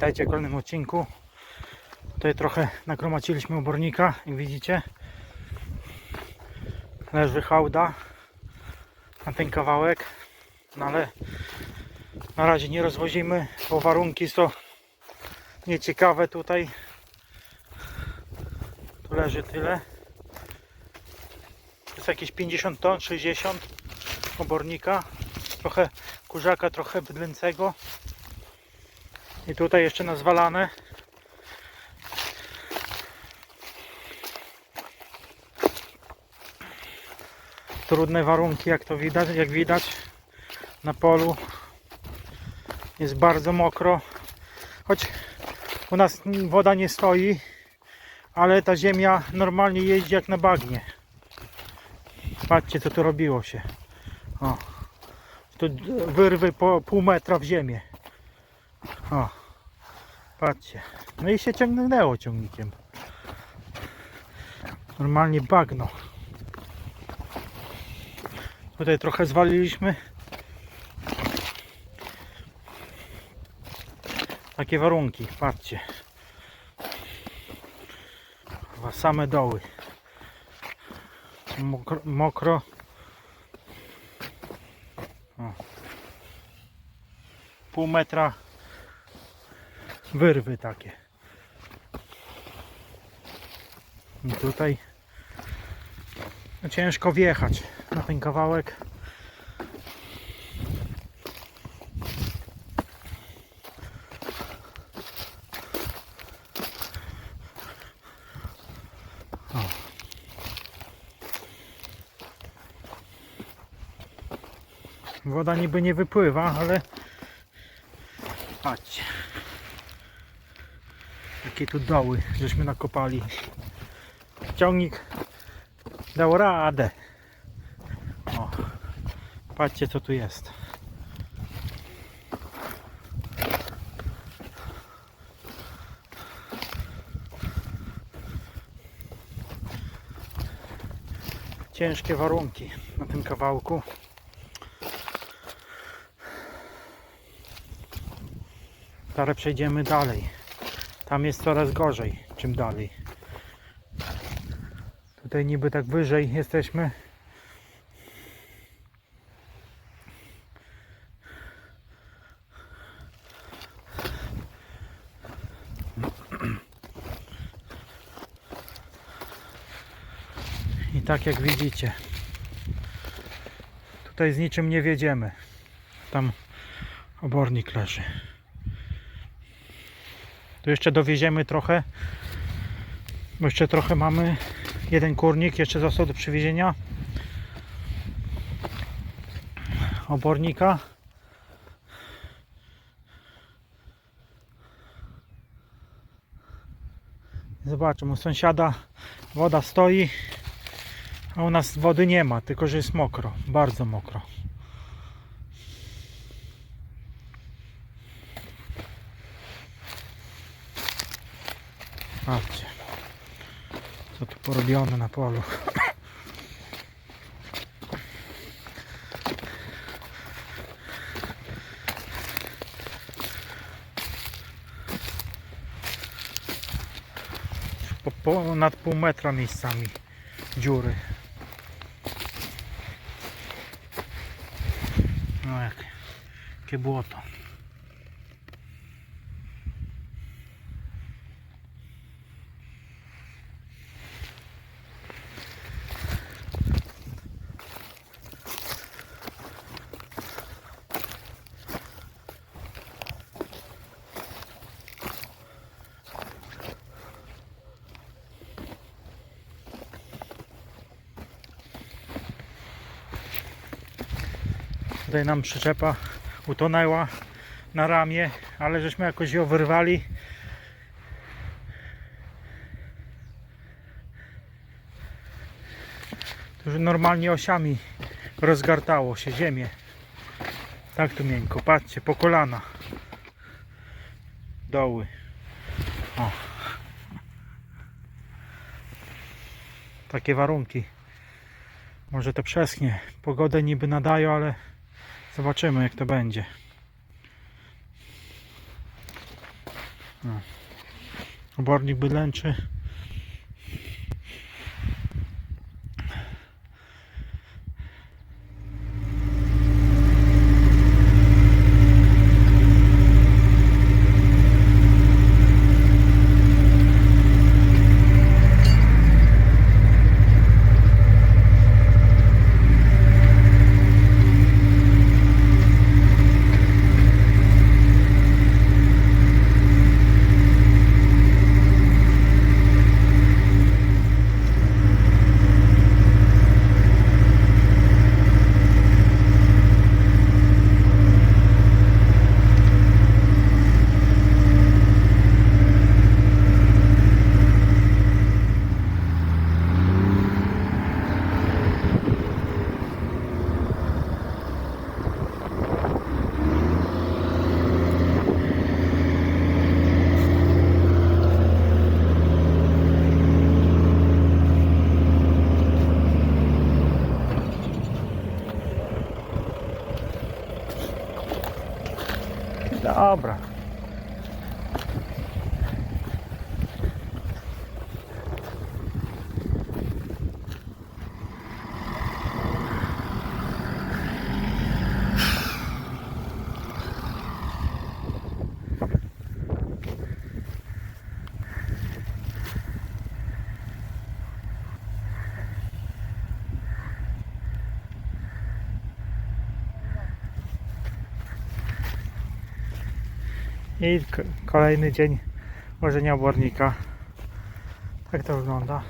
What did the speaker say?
Witajcie w kolejnym odcinku. Tutaj trochę nagromadziliśmy obornika, jak widzicie. Leży hałda na ten kawałek. No ale na razie nie rozwozimy, bo warunki są nieciekawe tutaj. Tu leży tyle. To jest jakieś 50 ton, 60 obornika. Trochę kurzaka, trochę bydlęcego. I tutaj jeszcze nazwalane. Trudne warunki, jak to widać, jak widać na polu. Jest bardzo mokro. Choć u nas woda nie stoi, ale ta ziemia normalnie jeździ jak na bagnie. Patrzcie co tu robiło się. O. Tu wyrwy po pół metra w ziemię. O. Patrzcie. No i się ciągnęło ciągnikiem. Normalnie bagno. Tutaj trochę zwaliliśmy. Takie warunki, patrzcie. Chyba same doły. Mokro. mokro. Pół metra wyrwy takie. I tutaj ciężko wjechać na ten kawałek. Woda niby nie wypływa, ale patrzcie. Jakie tu doły, żeśmy nakopali. Ciągnik dał radę. O, patrzcie co tu jest. Ciężkie warunki na tym kawałku. Teraz przejdziemy dalej. Tam jest coraz gorzej, czym dalej. Tutaj niby tak wyżej jesteśmy. I tak jak widzicie, tutaj z niczym nie wiedziemy. Tam obornik leży. Tu jeszcze dowieziemy trochę, bo jeszcze trochę mamy. Jeden kurnik jeszcze został do przywiezienia. Obornika. Zobaczmy, u sąsiada woda stoi, a u nas wody nie ma, tylko że jest mokro, bardzo mokro. Patrzcie, co tu porobione na polu. Po, ponad pół metra miejscami dziury. No Tutaj nam przyczepa utonęła na ramię, ale żeśmy jakoś ją wyrwali. To normalnie osiami rozgartało się ziemię. Tak tu miękko, patrzcie, po kolana. Doły. O. Takie warunki. Może to przeschnie. Pogodę niby nadają, ale Zobaczymy jak to będzie. Obornik bydlęczy. da obra. I kolejny dzień łożenia obornika. Tak to wygląda.